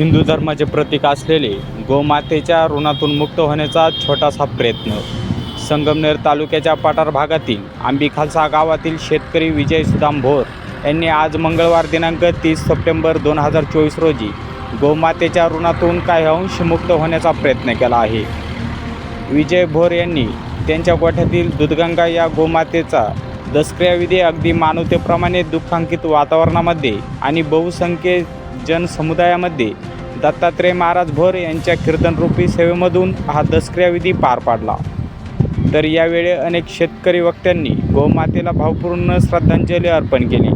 हिंदू धर्माचे प्रतीक असलेले गोमातेच्या ऋणातून मुक्त होण्याचा छोटासा प्रयत्न. संगमनेर तालुक्याच्या पठार भागातील आंबी खालसा गावातील शेतकरी विजय सुदाम भोर यांनी आज मंगळवार दिनांक तीस सप्टेंबर दोन हजार चोवीस रोजी गोमातेच्या ऋणातून काही अंश मुक्त होण्याचा प्रयत्न केला आहे. विजय भोर यांनी त्यांच्या गोठ्यातील दुधगंगा या गोमातेचा दसक्रियाविधी अगदी मानवतेप्रमाणे दुःखांकित वातावरणामध्ये आणि बहुसंख्य जनसमुदायामध्ये दत्तात्रय महाराज भोर यांच्या कीर्तनरूपी सेवेमधून हा दसक्रियाविधी पार पाडला. तर यावेळी अनेक शेतकरी वक्त्यांनी गोमातेला भावपूर्ण श्रद्धांजली अर्पण केली.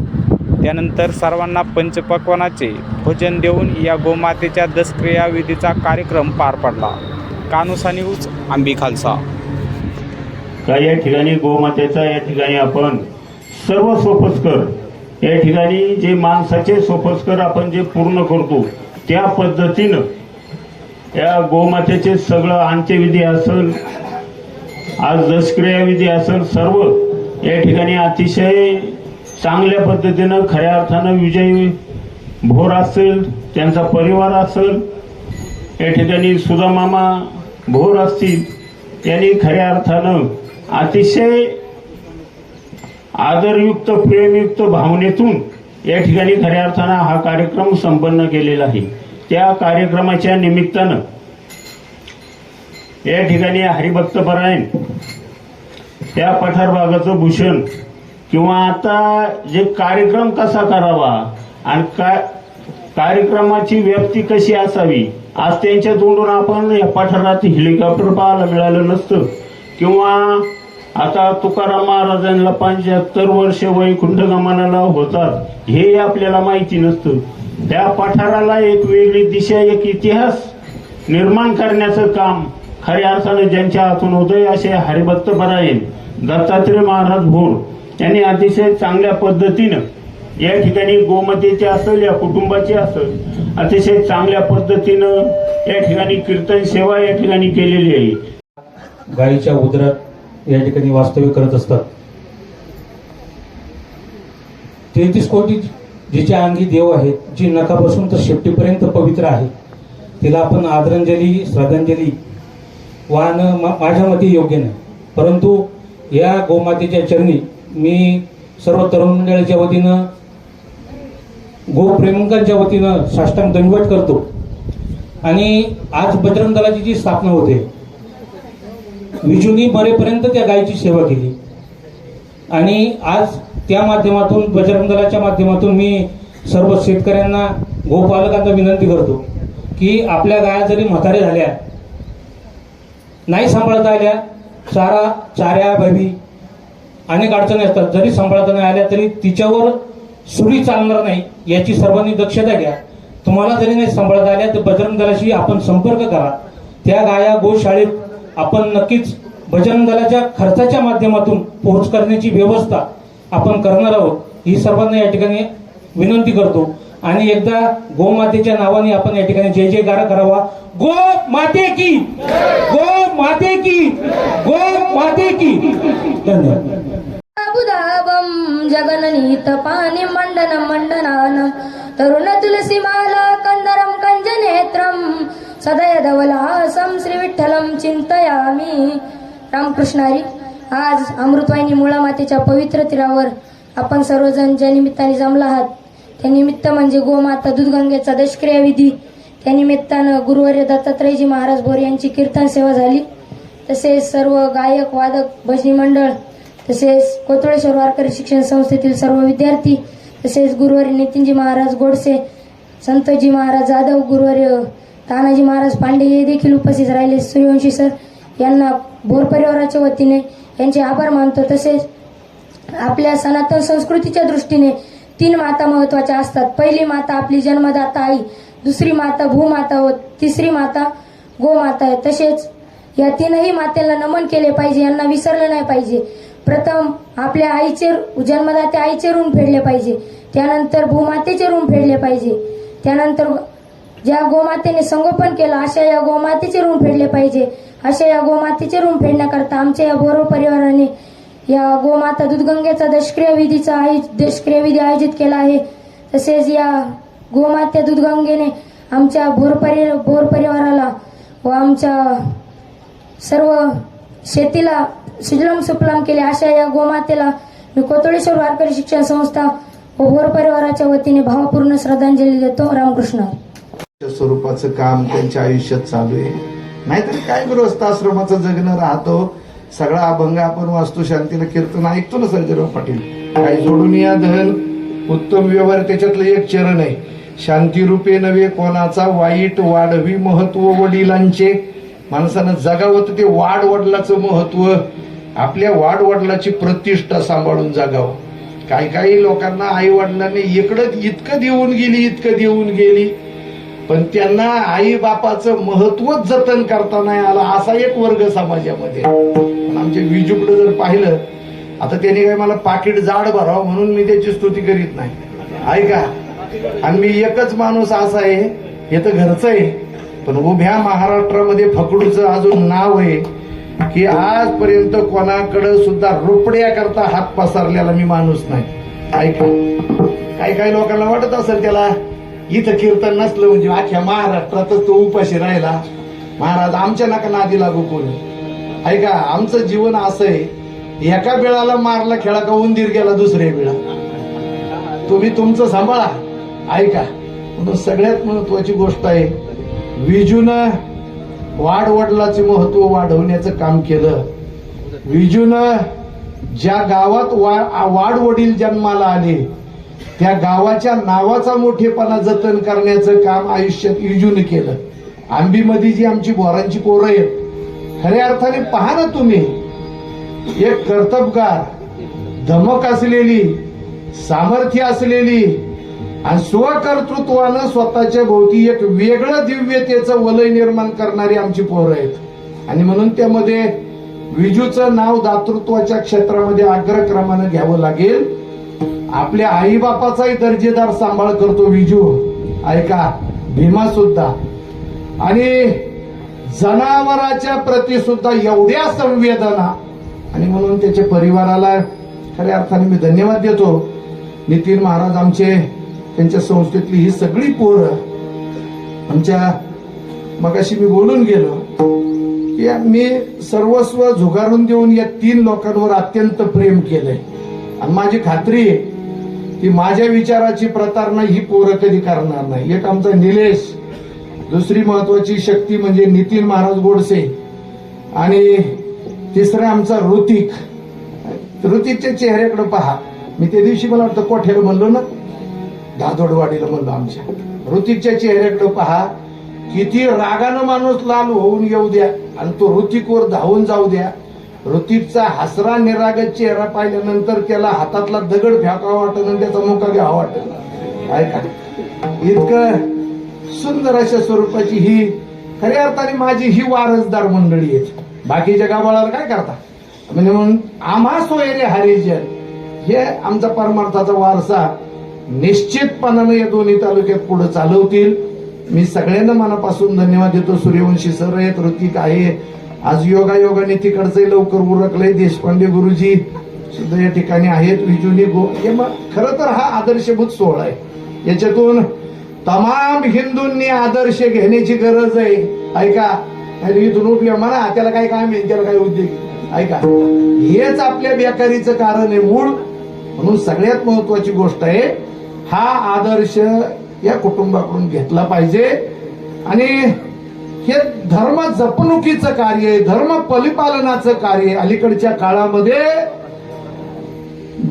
त्यानंतर सर्वांना पंचपक्वानाचे भोजन देऊन या गोमातेच्या दसक्रियाविधीचा कार्यक्रम पार पडला. कानुसा न्यूज आंबी खालसा. या ठिकाणी गोमातेचा या ठिकाणी आपण सर्व सोपस्कर या ठिकाणी जे माणसाचे सोपस्कर आपण जे पूर्ण करतो त्या पद्धतीनं या गोमातेचे सगळं अंत्यविधी असेल आज दशक्रिया विधी असेल सर्व या ठिकाणी अतिशय चांगल्या पद्धतीनं खऱ्या अर्थानं विजयी भोर असेल त्यांचा परिवार असेल या ठिकाणी सुदामामा भोर असतील यांनी खऱ्या अर्थानं अतिशय आदरयुक्त प्रेमयुक्त भावनेतून या ठिकाणी खऱ्या अर्थानं हा कार्यक्रम संपन्न केलेला आहे. त्या कार्यक्रमाच्या निमित्तानं या ठिकाणी हरिभक्त परायण त्या पठार भागाचं भूषण किंवा आता जे कार्यक्रम कसा करावा आणि काय कार्यक्रमाची व्याप्ती कशी असावी आज त्यांच्या तोंडून आपण या पठारात हेलिकॉप्टर पाहायला मिळालं नसतं. किंवा आता तुकाराम महाराजांना पंच्याहत्तर वर्ष वैकुंठ गमनाला होतात. हे आपल्याला माहिती नसतं. त्या पठाराला एक वेगळी दिशा एक इतिहास निर्माण करण्याचं काम खऱ्या अर्थानं ज्यांच्या हातून उदय असे हरिभक्त परायण दत्तात्रय महाराज भोर यांनी अतिशय चांगल्या पद्धतीनं या ठिकाणी गोमतेचे असेल या कुटुंबाचे असेल अतिशय चांगल्या पद्धतीनं या ठिकाणी कीर्तन सेवा या ठिकाणी केलेली आहे. गायीच्या उदरात या ठिकाणी वास्तव्य करत असतात. तेहतीस कोटी जिच्या अंगी देव आहेत जी नखापासून तर शेपटीपर्यंत पवित्र आहे. तिला आपण आदरांजली श्रद्धांजली वाहणं मा- माझ्या मते योग्य नाही. परंतु या गोमातेच्या चरणी मी सर्व तरुण मंडळाच्या वतीनं गोप्रेमिकांच्या वतीनं साष्टांग दंडवट करतो. आणि आज बजरंग दलाची जी स्थापना होते विजूनी मरेपर्यंत त्या गायीची सेवा केली. आणि आज त्या माध्यमातून बजरंग दलाच्या माध्यमातून मी सर्व शेतकऱ्यांना गोपालकांना विनंती करतो की आपल्या गाया जरी म्हातारे झाल्या नाही सांभाळता आल्या चारा चाऱ्या भवी अनेक अडचणी असतात. जरी सांभाळता नाही आल्या तरी तिच्यावर सुरी चालणार नाही याची सर्वांनी दक्षता घ्या. तुम्हाला जरी नाही सांभाळता आल्या तर बजरंग दलाशी आपण संपर्क करा. त्या गाया गोशाळेत आपण नक्कीच भजन दलाच्या खर्चाच्या माध्यमातून पोहोच करण्याची व्यवस्था आपण करणार आहोत. ही सर्वांना या ठिकाणी विनंती करतो. आणि एकदा गोमातेच्या नावाने आपण या ठिकाणी जय जयकार करावा. गो माते की! गो माते की! गो माते की! धन्यवाद. जगननी तपानी मंडन मण्डनं तरुण तुलसी माला सदयधवलासं श्रीविठ्ठलं चिंतयामी. रामकृष्णारी आज अमृतवाहिनी मुळामातेच्या पवित्र तीरावर आपण सर्वजण ज्या निमित्ताने जमला आहात त्या निमित्त म्हणजे गोमाता दूधगंगेचा दशक्रिया विधी. त्या निमित्तानं गुरुवर्य दत्तात्रयजी महाराज भोर यांची कीर्तन सेवा झाली. तसेच सर्व गायक वादक भजनी मंडळ तसेच कोतळेश्वर वारकरी शिक्षण संस्थेतील सर्व विद्यार्थी तसेच गुरुवारी नितीनजी महाराज गोडसे संतजी महाराज जाधव गुरुवारी तानाजी महाराज पांडे हे देखील उपस्थित राहिले. सूर्यवंशी सर यांना बोर परिवाराच्या वतीने यांचे आभार मानतो. तसेच आपल्या सनातन संस्कृतीच्या दृष्टीने तीन माता महत्त्वाच्या असतात. पहिली माता आपली जन्मदाता आई दुसरी माता भूमाता व तिसरी माता गोमाता आहे. तसेच या तीनही मातेला नमन केले पाहिजे यांना विसरलं नाही पाहिजे. प्रथम आपल्या आईचे जन्मदात्या आईचे ऋण फेडले पाहिजे. त्यानंतर भूमातेचे ऋण फेडले पाहिजे. त्यानंतर ज्या गोमातेने संगोपन केलं अशा या गोमातेचे ऋण फेडले पाहिजे. अशा या गोमातेचे ऋण फेडण्याकरता आमच्या या बोरो परिवाराने या गोमाता दूधगंगेचा दशक्रिया विधीचा दशक्रिया विधी आयोजित केला आहे. तसेच या गोमात्या दूधगंगेने आमच्या भोर परि भोर परिवाराला व आमच्या सर्व शेतीला सुजलाम सुफलाम केले अशा या गोमातेला मी कोतळेश्वर वारकरी शिक्षण संस्था व भोर परिवाराच्या वतीने भावपूर्ण श्रद्धांजली देतो. रामकृष्ण. स्वरूपाचं काम त्यांच्या आयुष्यात चालू आहे. नाहीतर काय गृहस्थ आश्रमाचं जगणं राहतो. सगळा अभंग आपण वास्तू शांतीला कीर्तन ऐकतो ना सर्जराव पाटील? काही जोडून या धन. उत्तम व्यवहार त्याच्यातलं एक चरण आहे. शांती रूपे नव्हे कोणाचा वाईट वाढवी महत्त्व वडिलांचे. माणसानं जगावं तर ते वाढ वडिलाचं महत्त्व. आपल्या वाढ वडिलाची प्रतिष्ठा सांभाळून जगावं. काही काही लोकांना आई वडिलांनी इकडं इतकं देऊन गेली इतकं देऊन गेली. पण त्यांना आई बापाचं महत्वच जतन करता नाही आलं असा एक वर्ग समाजामध्ये. आमचे पण विजूकडे जर पाहिलं आता त्याने काय मला पाकिट जाड भरावं म्हणून मी त्याची स्तुती करीत नाही. ऐका आणि मी एकच माणूस असा आहे हे तर घरचं आहे पण उभ्या महाराष्ट्रामध्ये फकडूचं अजून नाव आहे की आजपर्यंत कोणाकडे सुद्धा रुपड्या करता हात पसरलेला मी माणूस नाही. ऐका काही काही लोकांना वाटत असेल त्याला इथं कीर्तन नसलं म्हणजे अख्ख्या महाराष्ट्रातच तो उपाशी राहिला. महाराज आमच्या नका नादी लागू कोणी ऐका आमचं जीवन असं आहे एका बिळाला मारला खेळा का उंदीर गेला दुसऱ्या बिळा तुम्ही तुमचं सांभाळा. ऐका म्हणून सगळ्यात महत्वाची गोष्ट आहे विजूनं वाडवडिलाचे महत्त्व वाढवण्याचं काम केलं. विजूनं ज्या गावात वा वाडवडील जन्माला आले त्या गावाच्या नावाचा मोठेपणा जतन करण्याचं काम आयुष्यात विजून केलं. आंबीमध्ये जी आमची बोरांची पोरं आहेत खऱ्या अर्थाने पहा ना तुम्ही. एक कर्तबगार धमक असलेली सामर्थ्य असलेली आणि स्वकर्तृत्वानं स्वतःच्या भोवती एक वेगळं दिव्यतेचं वलय निर्माण करणारी आमची पोरं आहेत. आणि म्हणून त्यामध्ये विजूचं नाव दातृत्वाच्या क्षेत्रामध्ये अग्रक्रमानं घ्यावं लागेल. आपल्या आईबापाचाही दर्जेदार सांभाळ करतो विजू. ऐका भीमा सुद्धा. आणि जनावराच्या प्रती सुद्धा एवढ्या संवेदना. आणि म्हणून त्याच्या परिवाराला खऱ्या अर्थाने मी धन्यवाद देतो. नितीन महाराज आमचे त्यांच्या संस्थेतली ही सगळी पोरं. आमच्या मगाशी मी बोलून गेलो की मी सर्वस्व झुगारून देऊन या तीन लोकांवर अत्यंत प्रेम केलंय. आणि माझी खात्री आहे की माझ्या विचाराची प्रतारणा ही पोरं कधी करणार नाही. एक आमचा निलेश दुसरी महत्वाची शक्ती म्हणजे नितीन महाराज गोडसे आणि तिसरा आमचा ऋतिक. ऋतिकच्या चेहऱ्याकडे पहा. मी त्या दिवशी मला वाटतं कोठ्याला म्हणलो ना? धादोडवाडीला म्हणलो आमच्या. ऋतिकच्या चेहऱ्याकडे पहा. किती रागानं माणूस लाल होऊन येऊ द्या आणि तो ऋतिकवर धावून जाऊ द्या. ऋतिकचा हसरा निरागत चेहरा पाहिल्यानंतर त्याला हातातला दगड फेकावा वाटत आणि त्याचा मुका घ्यावा वाटत. ऐका इतकं सुंदर अशा स्वरूपाची ही खऱ्या अर्थाने माझी ही वारसदार मंडळी आहे. बाकीच्या गावाला काय करता? म्हणजे म्हणून आम्हा सोयरे हरिजन हे आमचा परमार्थाचा वारसा निश्चितपणानं या दोन्ही तालुक्यात पुढे चालवतील. मी सगळ्यांना मनापासून धन्यवाद देतो. सूर्यवंशी सर आहेत ऋतिक आहे आज योगा योगाने तिकडचंही लवकर उरकलंय देशपांडे गुरुजी सुद्धा या ठिकाणी आहेत विजुनी गो हे मग खरं तर हा आदर्शभूत सोहळा आहे. याच्यातून तमाम हिंदूंनी आदर्श घेण्याची गरज आहे. ऐका इथून उठल्या म्हणा त्याला काय काम आहे? त्याला काय उद्योग ऐका हेच आपल्या बेकारीचं कारण आहे मूळ. म्हणून सगळ्यात महत्वाची गोष्ट आहे हा आदर्श या कुटुंबाकडून घेतला पाहिजे. आणि हे धर्म जपणुकीचं कार्य आहे धर्म परिपालनाचं कार्य आहे. अलीकडच्या काळामध्ये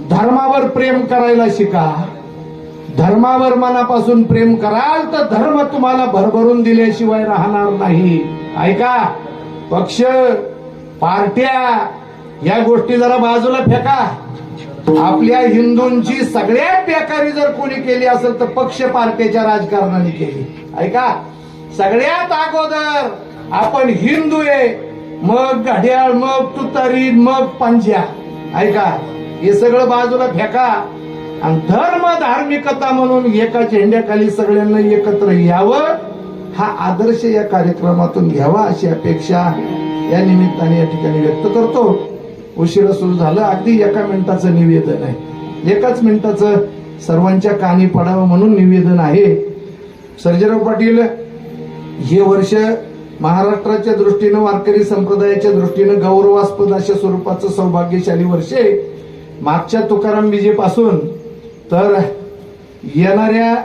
धर्मावर प्रेम करायला शिका. धर्मावर मनापासून प्रेम कराल तर धर्म तुम्हाला भरभरून दिल्याशिवाय राहणार नाही. ऐका पक्ष पार्ट्या या गोष्टी जरा बाजूला फेका. आपल्या हिंदूंची सगळ्यात बेकारी जर कोणी केली असेल तर पक्ष पार्ट्याच्या राजकारणाने केली. ऐका सगळ्यात अगोदर आपण हिंदू आहे मग घड्याळ मग तुतारी मग पंज्या ऐका हे सगळं बाजूला फेका. आणि धर्म धार्मिकता म्हणून एका झेंड्याखाली सगळ्यांना एकत्र यावं हा आदर्श या कार्यक्रमातून घ्यावा अशी अपेक्षा या निमित्ताने या ठिकाणी व्यक्त करतो. उशिरा सुरू झालं अगदी एका मिनिटाचं निवेदन आहे. एकाच मिनिटाचं सर्वांच्या कानी पडावं म्हणून निवेदन आहे. सर्जेराव पाटील हे वर्ष महाराष्ट्राच्या दृष्टीनं वारकरी संप्रदायाच्या दृष्टीनं गौरवास्पद अशा स्वरूपाचं सौभाग्यशाली वर्ष आहे. मागच्या तुकाराम बीजेपासून तर येणाऱ्या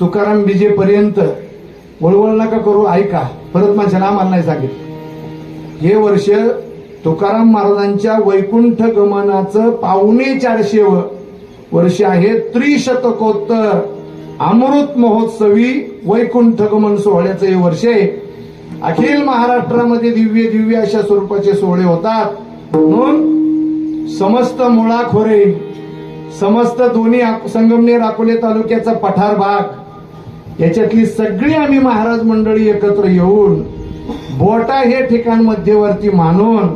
तुकाराम बीजेपर्यंत वळवळ नका करू ऐका. परत माझ्या आम्हाला नाही सांगितलं. हे वर्ष तुकाराम महाराजांच्या वैकुंठ गमनाचं पावणे चारशे वर्ष आहे. त्रिशतकोत्तर अमृत महोत्सवी वैकुंठगमन सोहळ्याचं हे वर्ष आहे. अखिल महाराष्ट्रामध्ये दिव्य दिव्य अशा स्वरूपाचे सोहळे होतात. म्हणून समस्त मुळाखोरे समस्त दोन्ही संगमनेर अकोले तालुक्याचा पठार भाग याच्यातली सगळी आम्ही महाराज मंडळी एकत्र येऊन बोटा हे ठिकाण मध्यवर्ती मानून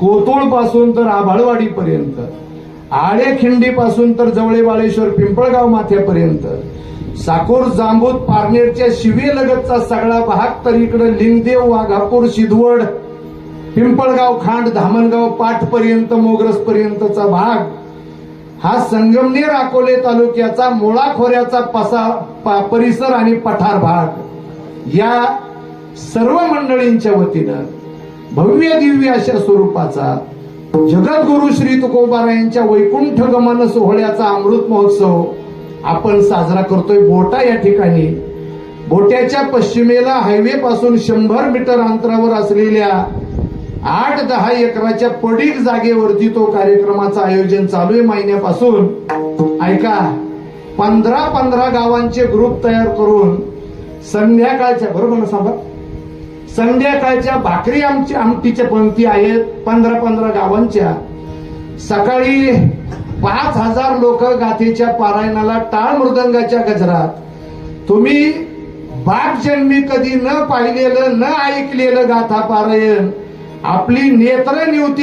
कोतुळपासून तर आभाळवाडी पर्यंत आळेखिंडी पासून तर जवळे बाळेश्वर पिंपळगाव माथ्यापर्यंत साकोर जांबूत पारनेरच्या शिवेलगतचा सगळा भाग तर इकडे लिंगदेव वाघापूर सिद्धवड पिंपळगाव खांड धामणगाव पाठ पर्यंत मोगरस पर्यंतचा भाग. हा संगमनेर अकोले तालुक्याचा मुळाखोऱ्याचा पसा परिसर आणि पठार भाग. या सर्व मंडळींच्या वतीनं भव्य दिव्य अशा स्वरूपाचा जगद्गुरु श्री तुकोबारायांच्या वैकुंठ गमन सोहळ्याचा अमृत महोत्सव आपण साजरा करतोय बोटा या ठिकाणी. बोट्याच्या पश्चिमेला हायवे पासून शंभर मीटर अंतरावर असलेल्या आठ दहा एकराच्या पडीक जागेवरती तो कार्यक्रमाचं आयोजन चालू आहे महिन्यापासून. ऐका पंधरा पंधरा गावांचे ग्रुप तयार करून संध्याकाळच्या बरोबर ना सांगा? संध्याकाळच्या भाकरी आमची आमटीच्या पंक्ती आहेत पंधरा पंधरा गावांच्या. सकाळी पाच हजार लोक गाथेच्या पारायणाला टाळ मृदंगाच्या गजरात. तुम्ही बाप जन्मी कधी न पाहिलेलं न ऐकलेलं गाथा पारायण. आपली नेत्र निवती